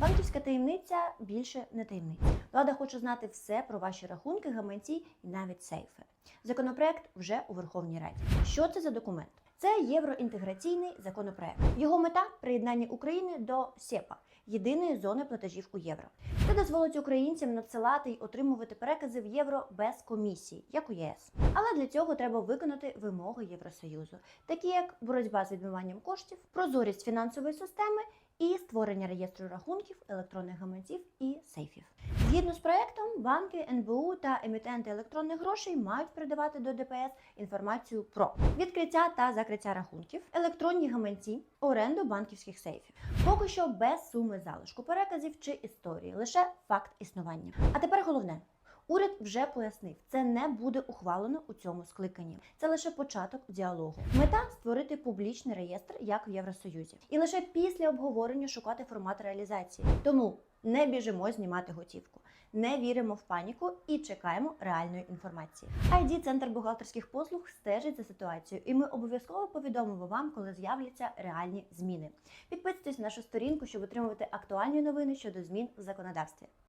Банківська таємниця більше не таємниця. Влада хоче знати все про ваші рахунки, гаманці і навіть сейфи. Законопроект вже у Верховній Раді. Що це за документ? Це євроінтеграційний законопроект. Його мета приєднання України до СЕПА єдиної зони платежів у євро. Це дозволить українцям надсилати й отримувати перекази в євро без комісії, як у ЄС. Але для цього треба виконати вимоги Євросоюзу, такі як боротьба з відмиванням коштів, прозорість фінансової системи і створення реєстру рахунків, електронних гаманців і сейфів. Згідно з проектом, банки, НБУ та емітенти електронних грошей мають передавати до ДПС інформацію про відкриття та закриття рахунків, електронні гаманці, оренду банківських сейфів. Поки що без суми залишку переказів чи історії, лише факт існування. А тепер головне. Уряд вже пояснив, це не буде ухвалено у цьому скликанні. Це лише початок діалогу. Мета створити публічний реєстр, як в Євросоюзі, і лише після обговорення шукати формат реалізації. Тому не біжимо знімати готівку, не віримо в паніку і чекаємо реальної інформації. ID центр бухгалтерських послуг стежить за ситуацією, і ми обов'язково повідомимо вам, коли з'являться реальні зміни. Підписуйтесь на нашу сторінку, щоб отримувати актуальні новини щодо змін в законодавстві.